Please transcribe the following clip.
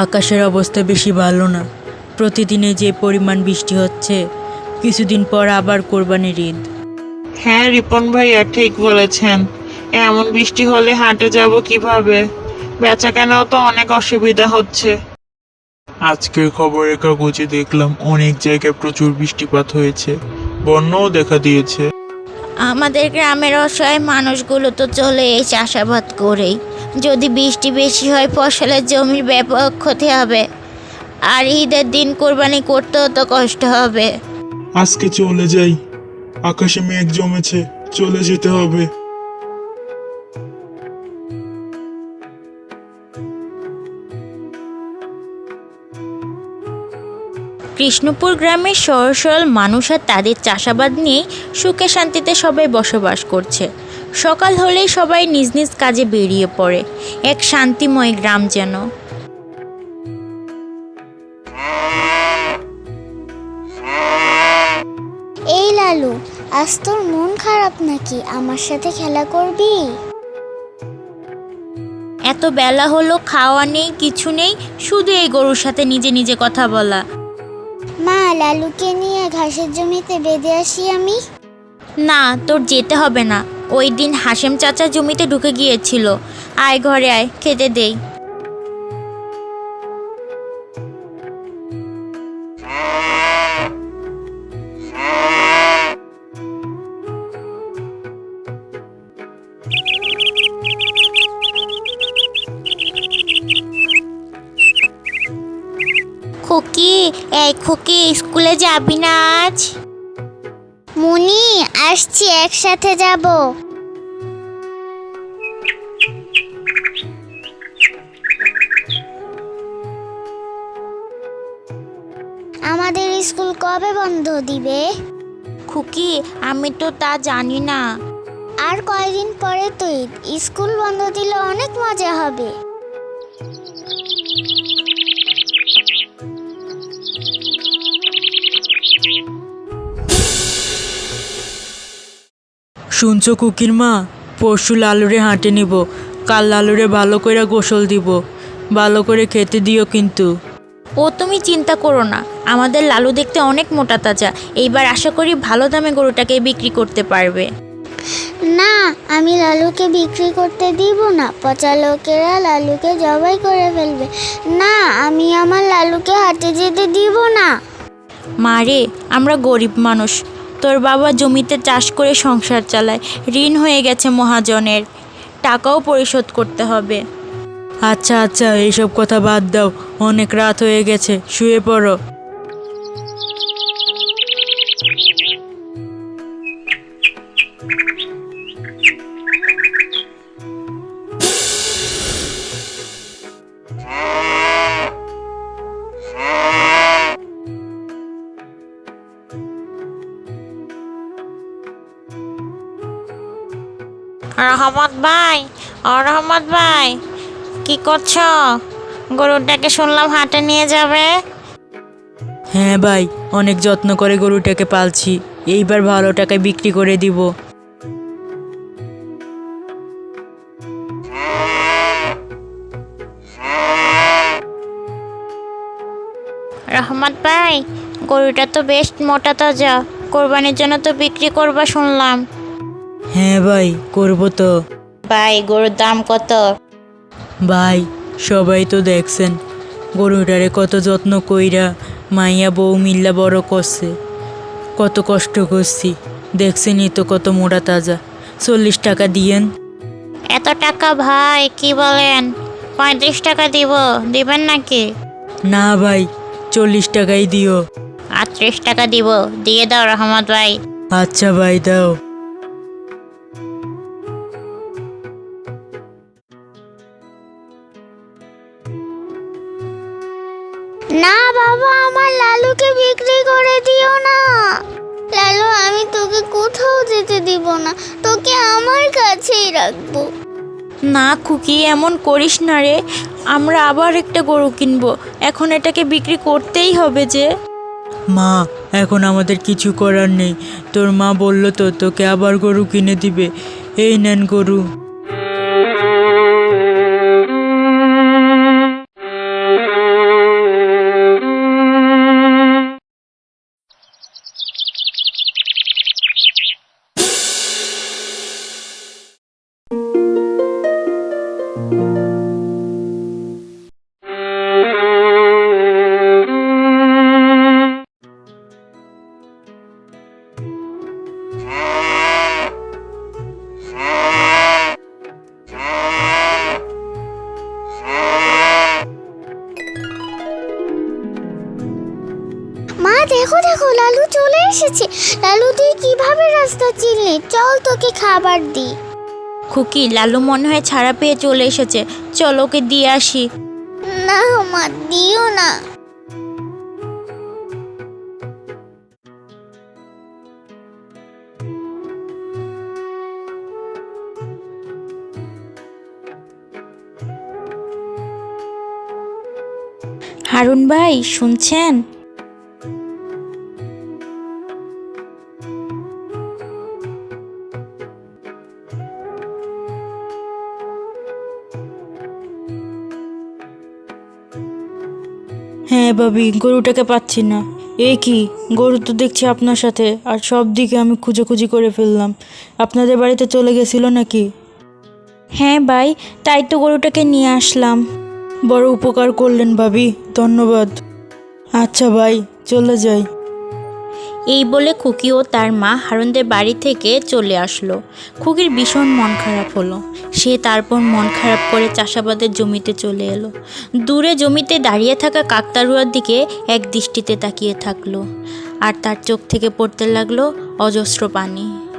আকাশের অবস্থা বেশি ভালো না। প্রতিদিনে যে পরিমাণ বৃষ্টি হচ্ছে কিছুদিন পর আবার কোরবানির ঈদ। হ্যাঁ রিপন ভাইয়া ঠিক বলেছেন। এমন বৃষ্টি হলে হাটে যাব কীভাবে? বেচা কেনাও তো অনেক অসুবিধা হচ্ছে। আজকের খবরের কাগজে দেখলাম অনেক জায়গায় প্রচুর বৃষ্টিপাত হয়েছে। বন্যাও দেখা দিয়েছে। আমাদের গ্রামের অসহায় মানুষগুলো তো চলে এই চাষাবাদ করেই। যদি বৃষ্টি বেশি হয় ফসলের জমির ব্যাপক ক্ষতি হবে। আর ঈদের দিন কোরবানি করতেও তো কষ্ট হবে। আজকে চলে যাই। আকাশে মেঘ জমেছে চলে যেতে হবে। কৃষ্ণপুর গ্রামের সরল সরল মানুষ আর তাদের চাষাবাদ নিয়েই সুখে শান্তিতে সবাই বসবাস করছে। সকাল হলেই সবাই নিজ নিজ কাজে বেরিয়ে পড়ে। এক শান্তিময় গ্রাম যেন। এই লালু আজ তোর মন খারাপ নাকি? আমার সাথে খেলা করবি? এত বেলা হলো খাওয়া নেই কিছু নেই শুধু এই গরুর সাথে নিজে নিজে কথা বলা। মা লালুকে নিয়ে ঘাসের জমিতে বেঁধে আসি আমি? না তোর যেতে হবে না। ওই দিন হাসেম চাচা জমিতে ঢুকে গিয়েছিল। আয় ঘরে আয়, খেতে দেই। খুকি, এই খুকি, স্কুলে যাবি না আজ? আসছি একসাথে যাব। আমাদের স্কুল কবে বন্ধ দিবে? খুকি আমি তো তা জানি না। আর কয়দিন পরে তো ঈদ। স্কুল বন্ধ দিলে অনেক মজা হবে। শুনছো কুকির মা? পরশু লালুরে হাঁটে নিব। কাল লালুরে ভালো করে গোসল দিব। ভালো করে খেতে দিও কিন্তু। ও তুমি চিন্তা করো না। আমাদের লালু দেখতে অনেক মোটা তাজা। এইবার আশা করি ভালো দামে গরুটাকে বিক্রি করতে পারবে। না আমি লালুকে বিক্রি করতে দিব না। পচা লোকেরা লালুকে জবাই করে ফেলবে। না আমি আমার লালুকে হাটে যেতে দিব না। মারে আমরা গরিব মানুষ। তোর বাবা জমিতে চাষ করে সংসার চালায়। ঋণ হয়ে গেছে মহাজনের। টাকাও পরিশোধ করতে হবে। আচ্ছা আচ্ছা এইসব কথা বাদ দাও। অনেক রাত হয়ে গেছে, শুয়ে পড়ো। রহমত ভাই ও রহমত ভাই কি করছ? গরুটাকে শুনলাম হাটে নিয়ে যাবে। হ্যাঁ ভাই অনেক যত্ন করে গরুটাকে পালছি। এইবার ভালো টাকায় বিক্রি করে দিব। রহমত ভাই গরুটা তো বেশ মোটা তাজা। কোরবানির জন্য তো বিক্রি করবা শুনলাম। হ্যাঁ ভাই করব তো। ভাই গরুর দাম কত? ভাই সবাই তো দেখছেন গরুটারে কত যত্ন কইরা মাইয়া বউ মিল্লা বড় করছে। কত কষ্ট করছি দেখছেনই তো কত মোটা তাজা। চল্লিশ টাকা দিয়েন। এত টাকা ভাই কি বলেন? পঁয়ত্রিশ টাকা দিব দিবেন নাকি? না ভাই চল্লিশ টাকাই দিও। আটত্রিশ টাকা দিব দিয়ে দাও রহমত ভাই। আচ্ছা ভাই দাও। রাখব না, খুকি, এমন করিস না রে। আমরা আবার একটা গরু কিনবো। এখন এটাকে বিক্রি করতেই হবে যে। মা, এখন আমাদের কিছু করার নেই। তোর মা বলল তো তোকে আবার গরু কিনে দিবে। এই নেন গরু। দেখো লালু চলে এসেছে। লালু তুই কীভাবে রাস্তা চিনলি? চল তোকে খাবার দিই। খুকি লালু মনে হয় ছাড়া পেয়ে চলে এসেছে। চল ওকে দিয়ে আসি। না মা দিও না। হারুন ভাই শুনছেন? হ্যাঁ বাবি গরুটাকে পাচ্ছি না। এ কি? গরু তো দেখছি আপনার সাথে আর সব দিকে আমি খুঁজে খুঁজি করে ফেললাম। আপনাদের বাড়িতে চলে গেছিল নাকি? হ্যাঁ ভাই তাই তো গরুটাকে নিয়ে আসলাম। বড় উপকার করলেন ভাবি ধন্যবাদ। আচ্ছা ভাই চলে যাই। এই বলে খুকি ও তার মা হারুনদের বাড়ি থেকে চলে আসলো। খুকির ভীষণ মন খারাপ হলো। সে তারপর মন খারাপ করে চাষাবাদের জমিতে চলে এলো। দূরে জমিতে দাঁড়িয়ে থাকা কাকতারুয়ার দিকে এক দৃষ্টিতে তাকিয়ে থাকল। আর তার চোখ থেকে পড়তে লাগল অজস্র পানি।